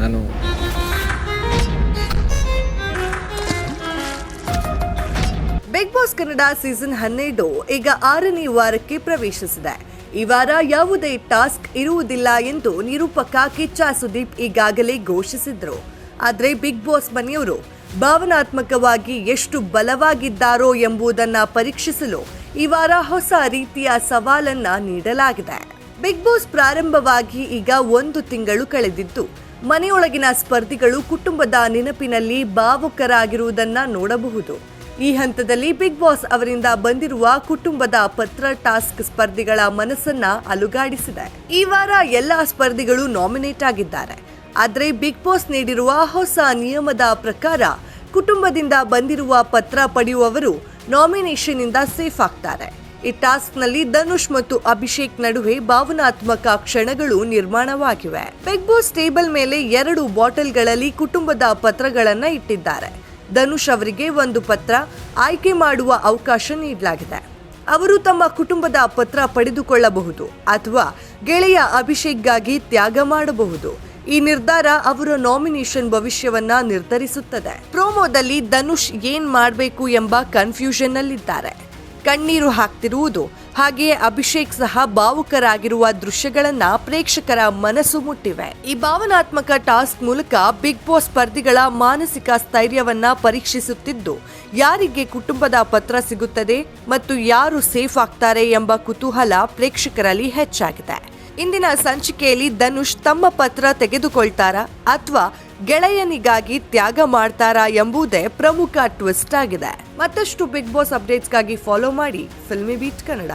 ನಾನು big boss Kannada season ಹನ್ನೆರಡು ಈಗ ಆರನೇ ವಾರಕ್ಕೆ ಪ್ರವೇಶಿಸಿದೆ. ಈ ವಾರ ಯಾವುದೇ ಟಾಸ್ಕ್ ಇರುವುದಿಲ್ಲ ಎಂದು ನಿರೂಪಕ ಕಿಚ್ಚ ಸುದೀಪ್ ಈಗಾಗಲೇ ಘೋಷಿಸಿದ್ರು. ಆದರೆ ಬಿಗ್ ಬಾಸ್ ಮನೆಯವರು ಭಾವನಾತ್ಮಕವಾಗಿ ಎಷ್ಟು ಬಲವಾಗಿದ್ದಾರೋ ಎಂಬುದನ್ನು ಪರೀಕ್ಷಿಸಲು ಈ ವಾರ ಹೊಸ ರೀತಿಯ ಸವಾಲನ್ನ ನೀಡಲಾಗಿದೆ. ಬಿಗ್ ಬಾಸ್ ಪ್ರಾರಂಭವಾಗಿ ಈಗ ಒಂದು ತಿಂಗಳು ಕಳೆದಿದ್ದು ಮನೆಯೊಳಗಿನ ಸ್ಪರ್ಧಿಗಳು ಕುಟುಂಬದ ನೆನಪಿನಲ್ಲಿ ಭಾವುಕರಾಗಿರುವುದನ್ನ ನೋಡಬಹುದು. ಈ ಹಂತದಲ್ಲಿ ಬಿಗ್ ಬಾಸ್ ಅವರಿಂದ ಬಂದಿರುವ ಕುಟುಂಬದ ಪತ್ರ ಟಾಸ್ಕ್ ಸ್ಪರ್ಧಿಗಳ ಮನಸ್ಸನ್ನ ಅಲುಗಾಡಿಸಿದೆ. ಈ ವಾರ ಎಲ್ಲಾ ಸ್ಪರ್ಧಿಗಳು ನಾಮಿನೇಟ್ ಆಗಿದ್ದಾರೆ. ಆದರೆ ಬಿಗ್ ಬಾಸ್ ನೀಡಿರುವ ಹೊಸ ನಿಯಮದ ಪ್ರಕಾರ ಕುಟುಂಬದಿಂದ ಬಂದಿರುವ ಪತ್ರ ಪಡೆಯುವವರು ನಾಮಿನೇಷನ್ನಿಂದ ಸೇಫ್ ಆಗ್ತಾರೆ. ಈ ಟಾಸ್ಕ್ನಲ್ಲಿ ಧನುಷ್ ಮತ್ತು ಅಭಿಷೇಕ್ ನಡುವೆ ಭಾವನಾತ್ಮಕ ಕ್ಷಣಗಳು ನಿರ್ಮಾಣವಾಗಿವೆ. ಬಿಗ್ ಬಾಸ್ ಟೇಬಲ್ ಮೇಲೆ ಎರಡು ಬಾಟಲ್ಗಳಲ್ಲಿ ಕುಟುಂಬದ ಪತ್ರಗಳನ್ನು ಇಟ್ಟಿದ್ದಾರೆ. ಧನುಷ್ ಅವರಿಗೆ ಒಂದು ಪತ್ರ ಆಯ್ಕೆ ಮಾಡುವ ಅವಕಾಶ ನೀಡಲಾಗಿದೆ. ಅವರು ತಮ್ಮ ಕುಟುಂಬದ ಪತ್ರ ಪಡೆದುಕೊಳ್ಳಬಹುದು ಅಥವಾ ಗೆಳೆಯ ಅಭಿಷೇಕ್ಗಾಗಿ ತ್ಯಾಗ ಮಾಡಬಹುದು. ಈ ನಿರ್ಧಾರ ಅವರ ನಾಮಿನೇಷನ್ ಭವಿಷ್ಯವನ್ನ ನಿರ್ಧರಿಸುತ್ತದೆ. ಪ್ರೋಮೋದಲ್ಲಿ ಧನುಷ್ ಏನ್ ಮಾಡಬೇಕು ಎಂಬ ಕನ್ಫ್ಯೂಷನ್ ನಲ್ಲಿದ್ದಾರೆ ಕಣ್ಣೀರು ಹಾಕ್ತಿರುವುದು. ಹಾಗೆಯೇ ಅಭಿಷೇಕ್ ಸಹ ಭಾವುಕರಾಗಿರುವ ದೃಶ್ಯಗಳನ್ನ ಪ್ರೇಕ್ಷಕರ ಮನಸ್ಸು ಮುಟ್ಟಿವೆ. ಈ ಭಾವನಾತ್ಮಕ ಟಾಸ್ಕ್ ಮೂಲಕ ಬಿಗ್ ಬಾಸ್ ಸ್ಪರ್ಧಿಗಳ ಮಾನಸಿಕ ಸ್ಥೈರ್ಯವನ್ನ ಪರೀಕ್ಷಿಸುತ್ತಿದ್ದು, ಯಾರಿಗೆ ಕುಟುಂಬದ ಪತ್ರ ಸಿಗುತ್ತದೆ ಮತ್ತು ಯಾರು ಸೇಫ್ ಆಗ್ತಾರೆ ಎಂಬ ಕುತೂಹಲ ಪ್ರೇಕ್ಷಕರಲ್ಲಿ ಹೆಚ್ಚಾಗಿದೆ. ಇಂದಿನ ಸಂಚಿಕೆಯಲ್ಲಿ ಧನುಷ್ ತಮ್ಮ ಪತ್ರ ತೆಗೆದುಕೊಳ್ತಾರಾ ಅಥವಾ ಗೆಳೆಯನಿಗಾಗಿ ತ್ಯಾಗ ಮಾಡ್ತಾರಾ ಎಂಬುದೇ ಪ್ರಮುಖ ಟ್ವಿಸ್ಟ್ ಆಗಿದೆ. ಮತ್ತಷ್ಟು ಬಿಗ್ ಬಾಸ್ ಅಪ್ಡೇಟ್ಸ್ಗಾಗಿ ಫಾಲೋ ಮಾಡಿ ಫಿಲ್ಮಿ ಬೀಟ್ ಕನ್ನಡ.